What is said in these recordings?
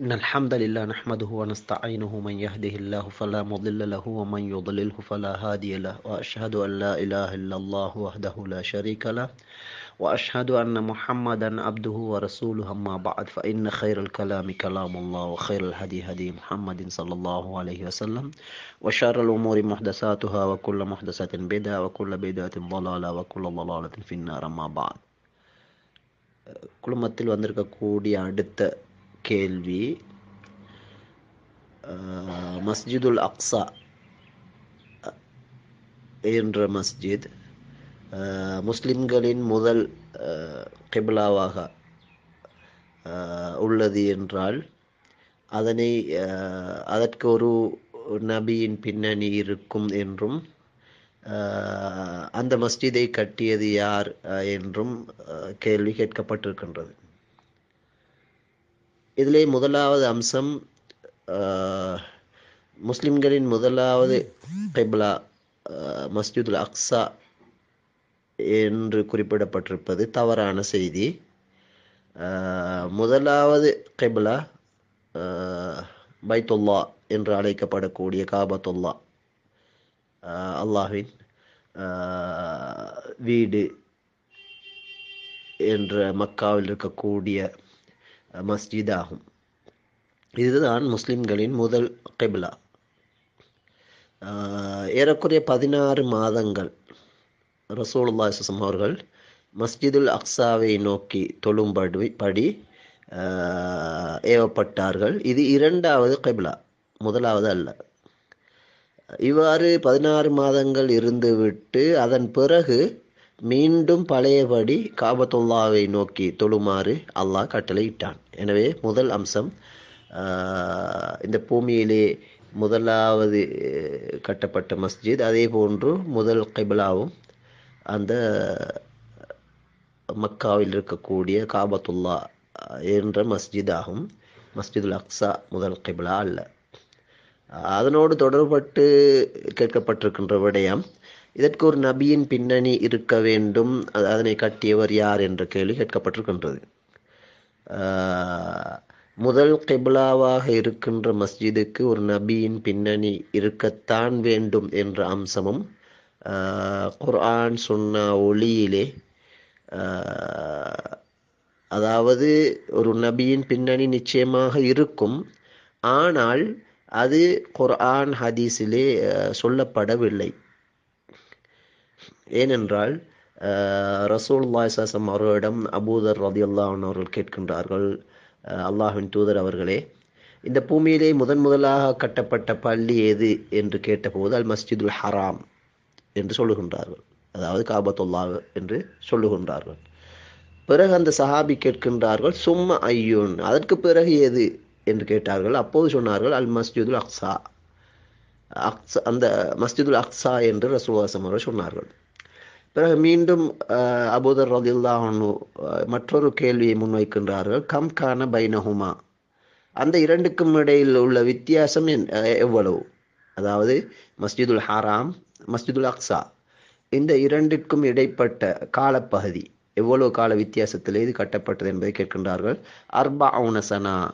إن الحمد لله نحمده ونستعينه من يهده الله فلا مضل له ومن يضلله فلا هادي له وأشهد أن لا إله إلا الله وحده لا شريك له وأشهد أن محمدا عبده ورسوله أما بعد فإن خير الكلام كلام الله وخير الهدي هدي محمد صلى الله عليه وسلم وشر الأمور محدثاتها وكل محدثة بدعة وكل بدعة ضلالة وكل ضلالة في النار أما بعد. كل ما குடும்பத்தில் வந்திருக்கக்கூடிய அடுத்த கேள்வி. மஸ்ஜிதுல் அக்ஸா என்ற மஸ்ஜித் முஸ்லிம்களின் முதல் அஹ், உள்ளது என்றால் அதனை அதற்கு ஒரு நபியின் பின்னணி இருக்கும் என்றும் அந்த மஸ்ஜிதை கட்டியது யார் என்றும் கேள்வி கேட்கப்பட்டிருக்கின்றது. இதிலே முதலாவது அம்சம் முஸ்லிம்களின் முதலாவது கிப்லா மஸ்ஜிதுல் அக்ஸா என்று குறிப்பிடப்பட்டிருப்பது தவறான செய்தி. முதலாவது கிப்லா பைத்துல்லா என்று அழைக்கப்படக்கூடிய காபத்துல்லா அல்லாஹின் வீடு என்ற மக்காவில் இருக்கக்கூடிய மஸ்ஜித் ஆகும் இதுதான் முஸ்லிம்களின் முதல் கெபிலா. ஏறக்குறைய பதினாறு மாதங்கள் ரசூலுல்லா சுசம் அவர்கள் மஸ்ஜிதுல் அக்ஸாவை நோக்கி தொழும்படி படி ஏவப்பட்டார்கள். இது இரண்டாவது கபிலா முதலாவது அல்ல. இவ்வாறு பதினாறு மாதங்கள் இருந்துவிட்டு அதன் பிறகு மீண்டும் பழையபடி காபத்துல்லாவை நோக்கி தொழுமாறு அல்லாஹ் கட்டளையிட்டான். எனவே முதல் அம்சம் இந்த பூமியிலே முதலாவது கட்டப்பட்ட மஸ்ஜித் அதே போன்று முதல் கைபிளாவும் அந்த மக்காவில் இருக்கக்கூடிய காபத்துல்லா என்ற மஸ்ஜித் ஆகும் மஸ்ஜிதுல் அக்ஸா முதல் கிப்லா அல்ல. அதனோடு தொடர்பட்டு கேட்கப்பட்டிருக்கின்ற விடயம் இதற்கு ஒரு நபியின் பின்னணி இருக்க வேண்டும். அதனை கட்டியவர் யார் என்ற கேள்வி கேட்கப்பட்டிருக்கின்றது. முதல் கெபிலாவாக இருக்கின்ற மஸ்ஜிதுக்கு ஒரு நபியின் பின்னணி இருக்கத்தான் வேண்டும் என்ற அம்சமும் குர்ஆன் சொன்ன ஒளியிலே அதாவது ஒரு நபியின் பின்னணி நிச்சயமாக இருக்கும். ஆனால் அது குர்ஆன் ஹதீஸிலே சொல்லப்படவில்லை. ஏனென்றால் ரசூல் சாசம் அவர்களிடம் அபூதர் ரதி அவர்கள் கேட்கின்றார்கள். அல்லாஹின் அல்லாஹ்வின் தூதர் அவர்களே இந்த பூமியிலே முதன் முதலாக கட்டப்பட்ட பள்ளி எது என்று கேட்டபோது அல் மஸ்ஜிதுல் ஹராம் என்று சொல்லுகின்றார்கள். அதாவது காபத்துல்லா என்று சொல்லுகின்றார்கள். பிறகு அந்த சஹாபி கேட்கின்றார்கள் சும்மா ஐயூன் அதற்கு பிறகு எது என்று கேட்டார்கள். அப்போது சொன்னார்கள் அல் மஸ்ஜிதுல் அக்ஸா அக்ஸா அந்த மஸ்ஜிதுல் அக்ஸா என்று ரசூவாசம் அவர்கள் சொன்னார்கள். பிறகு மீண்டும் அபுதர் அபூதர் ரதில்லாஹனு மற்றொரு கேள்வியை முன்வைக்கின்றார்கள். கம் கான பைனஹுமா? அந்த இரண்டுக்கும் இடையில் உள்ள வித்தியாசம் என்- எவ்வளவு? அதாவது மஸ்ஜிதுல் ஹராம் மஸ்ஜிதுல் அக்ஸா. இந்த இரண்டிற்கும் இடைப்பட்ட காலப்பகுதி எவ்வளவு கால வித்தியாசத்தில் இது கட்டப்பட்டது என்பதை கேட்கின்றார்கள். அர்பா அவுனசனா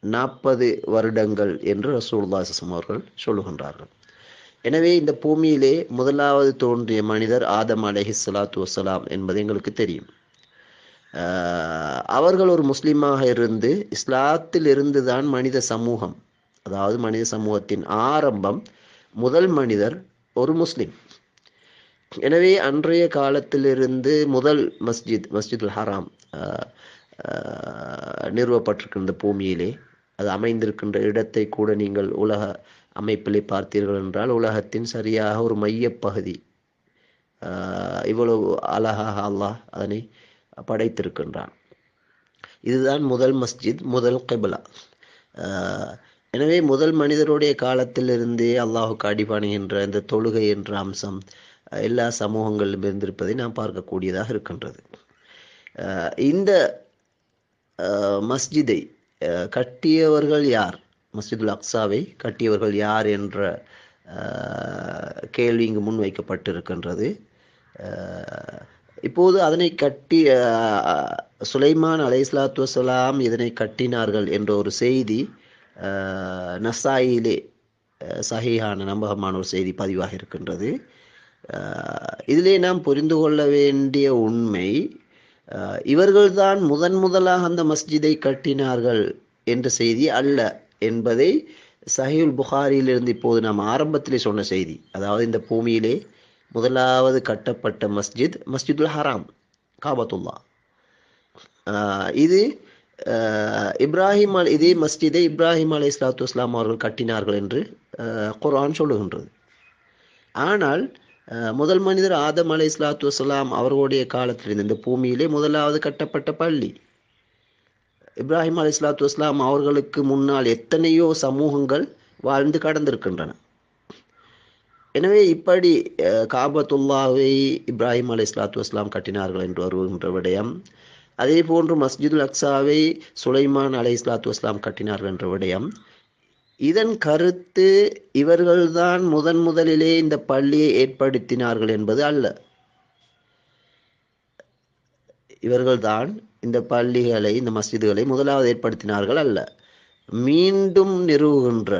நாற்பது வருடங்கள் என்று ரசூல்லா ஸல்லல்லாஹு அவர்கள் சொல்லுகின்றார்கள். எனவே இந்த பூமியிலே முதலாவது தோன்றிய மனிதர் ஆதம் அலஹி சலாத்து வசலாம் என்பது எங்களுக்கு தெரியும். அவர்கள் ஒரு முஸ்லீமாக இருந்து இஸ்லாத்தில் இருந்து தான் மனித சமூகம் அதாவது மனித சமூகத்தின் ஆரம்பம் முதல் மனிதர் ஒரு முஸ்லிம். எனவே அன்றைய காலத்திலிருந்து முதல் மஸ்ஜித் மஸ்ஜிதுல் ஹராம் நிறுவப்பட்டிருக்கின்ற பூமியிலே அது அமைந்திருக்கின்ற இடத்தை கூட நீங்கள் உலக அமைப்பிலே பார்த்தீர்கள் என்றால் உலகத்தின் சரியாக ஒரு மையப்பகுதி. ஆஹ், இவ்வளவு அழகாக அல்லாஹ் அதனை படைத்திருக்கின்றான். இதுதான் முதல் மஸ்ஜித் முதல் கபிலா. எனவே முதல் மனிதருடைய காலத்திலிருந்தே அல்லாஹுக்கு அடிபணிகின்ற இந்த தொழுகை என்ற அம்சம் எல்லா சமூகங்களிலும் இருந்திருப்பதை நாம் பார்க்கக்கூடியதாக இருக்கின்றது. ஆஹ், இந்த மஸ்ஜிதை கட்டியவர்கள் யார்? மஸ்ஜிதுல் அக்ஸாவை கட்டியவர்கள் யார் என்ற கேள்வி இங்கு முன்வைக்கப்பட்டிருக்கின்றது இப்போது அதனை கட்டி சுலைமான் அலை இஸ்லாத்து வலாம் இதனை கட்டினார்கள் என்ற ஒரு செய்தி நசாயிலே அஹ், நம்பகமான ஒரு செய்தி பதிவாக இருக்கின்றது. இதிலே நாம் புரிந்து கொள்ள வேண்டிய உண்மை இவர்கள்தான் முதன் முதலாக அந்த மஸ்ஜிதை கட்டினார்கள் என்ற செய்தி அல்ல என்பதை சஹீல் புகாரியிலிருந்து இப்போது நாம் ஆரம்பத்திலே சொன்ன செய்தி. அதாவது இந்த பூமியிலே முதலாவது கட்டப்பட்ட மஸ்ஜித் மஸ்ஜிதுல் ஹராம் காபத்துல்லா. ஆஹ் இது இப்ராஹிம் அல் இதே மஸ்ஜிதை இப்ராஹிம் அலை இஸ்லாத்து இஸ்லாம் அவர்கள் கட்டினார்கள் என்று குரான் சொல்லுகின்றது. ஆனால் முதல் மனிதர் ஆதம் அலை இஸ்லாத்து வசலாம் அவர்களுடைய காலத்திலிருந்து இந்த பூமியிலே முதலாவது கட்டப்பட்ட பள்ளி. இப்ராஹிம் அலை இஸ்லாத்து வஸ்லாம் அவர்களுக்கு முன்னால் எத்தனையோ சமூகங்கள் வாழ்ந்து கடந்திருக்கின்றன. எனவே இப்படி காபத்துல்லாவை இப்ராஹிம் அலை இஸ்லாத்து வஸ்லாம் கட்டினார்கள் என்று வருகின்ற விடயம் அதே போன்று மஸ்ஜிதுல் அக்ஸாவை சுலைமான் அலை இஸ்லாத்து வஸ்லாம் கட்டினார்கள் என்ற விடயம் இதன் கருத்து இவர்கள்தான் முதன் முதலிலே இந்த பள்ளியை ஏற்படுத்தினார்கள் என்பது அல்ல. இவர்கள்தான் இந்த பள்ளிகளை இந்த மஸ்ஜிதுகளை முதலாவது ஏற்படுத்தினார்கள் அல்ல. மீண்டும் நிறுவுகின்ற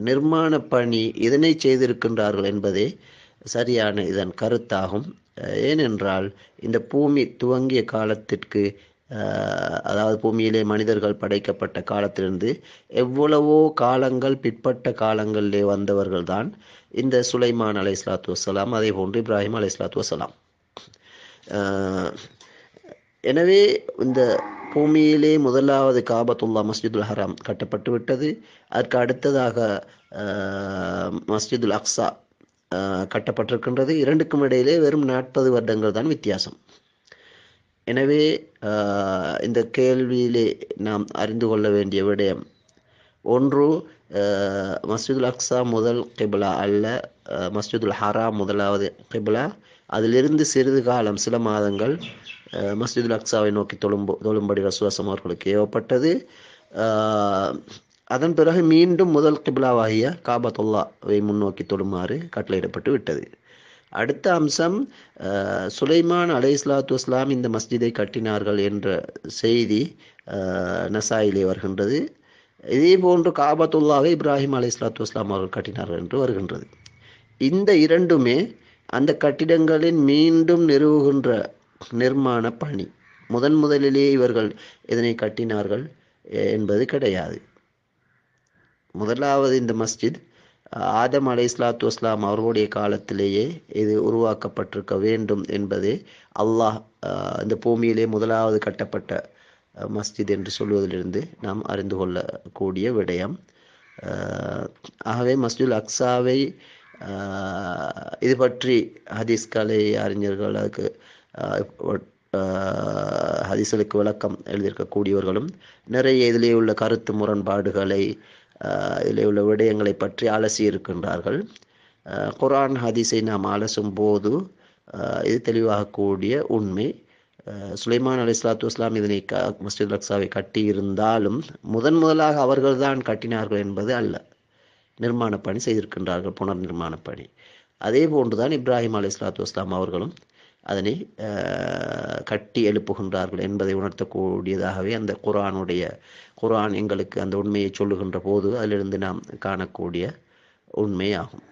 நிர்மாண பணி இதனை செய்திருக்கின்றார்கள் என்பதே சரியான இதன் கருத்தாகும். ஏனென்றால் இந்த பூமி துவங்கிய காலத்திற்கு அதாவது பூமியிலே மனிதர்கள் படைக்கப்பட்ட காலத்திலிருந்து எவ்வளவோ காலங்கள் பிற்பட்ட காலங்களிலே வந்தவர்கள் தான் இந்த சுலைமான் அலை இஸ்லாத்து வசலாம் அதே போன்று இப்ராஹிம் அலை இஸ்லாத்து வசலாம் எனவே இந்த பூமியிலே முதலாவது காபத்துல்லா மஸ்ஜிதுல் ஹராம் கட்டப்பட்டு விட்டது. அதற்கு அடுத்ததாக மஸ்ஜிதுல் அக்ஸா கட்டப்பட்டிருக்கின்றது. இரண்டுக்கும் இடையிலே வெறும் நாற்பது வருடங்கள் தான் வித்தியாசம். எனவே இந்த கேள்வியிலே நாம் அறிந்து கொள்ள வேண்டிய விடயம் ஒன்று மஸ்ஜிதுல் அக்ஸா முதல் கிபிலா அல்ல மஸ்ஜிதுல் ஹரா முதலாவது கிபிலா. அதிலிருந்து சிறிது காலம் சில மாதங்கள் மஸ்ஜிதுல் அக்ஸாவை நோக்கி தொழும்பு தொழும்படி ரசுவாசம் அவர்களுக்கு ஏவப்பட்டது. அதன் பிறகு மீண்டும் முதல் கிபிலாவாகிய காபத்துல்லாவை முன்னோக்கி தொழுமாறு கட்டளையிடப்பட்டு விட்டது. அடுத்த அம்சம் சுலைமான் அலை இஸ்லாத்து வஸ்லாம் இந்த மஸ்ஜிதை கட்டினார்கள் என்ற செய்தி நசாயிலே வருகின்றது. இதே போன்று காபத்துல்லாவை இப்ராஹிம் அலை இஸ்லாத்து வஸ்லாம் அவர்கள் கட்டினார்கள் என்று வருகின்றது. இந்த இரண்டுமே அந்த கட்டிடங்களின் மீண்டும் நிறுவுகின்ற நிர்மாண பணி. முதன் முதலிலேயே இவர்கள் இதனை கட்டினார்கள் என்பது கிடையாது. முதலாவது இந்த மஸ்ஜித் ஆதம் அலை இஸ்லாத்து வஸ்லாம் அவர்களுடைய காலத்திலேயே இது உருவாக்கப்பட்டிருக்க வேண்டும் என்பதே அல்லாஹ் இந்த பூமியிலே முதலாவது கட்டப்பட்ட மஸ்ஜித் என்று சொல்வதிலிருந்து நாம் அறிந்து கொள்ளக்கூடிய விடயம். ஆகவே மஸ்ஜுல் அக்ஸாவை இது பற்றி ஹதீஸ் கலை அறிஞர்கள் அதுக்கு ஹதீஸ்களுக்கு விளக்கம் எழுதியிருக்கக்கூடியவர்களும் நிறைய இதிலே உள்ள கருத்து முரண்பாடுகளை இதிலே உள்ள விடயங்களை பற்றி அலசி இருக்கின்றார்கள். குரான் ஹதீஸை நாம் அலசும் போது இது தெளிவாகக்கூடிய உண்மை. சுலைமான் அலி இஸ்லாத்து இஸ்லாம் இதனை க மஸ்ஜித் லக்ஸாவை கட்டி இருந்தாலும் முதன் முதலாக அவர்கள்தான் கட்டினார்கள் என்பது அல்ல. நிர்மாண பணி செய்திருக்கின்றார்கள் புனர் நிர்மாண பணி. அதே போன்றுதான் இப்ராஹிம் அலி இஸ்லாத்து இஸ்லாம் அவர்களும் அதனை கட்டி எழுப்புகின்றார்கள் என்பதை உணர்த்தக்கூடியதாகவே அந்த குரானுடைய குர்ஆன் எங்களுக்கு அந்த உண்மையை சொல்லுகின்ற போது அதிலிருந்து நாம் காணக்கூடிய உண்மையாகும்.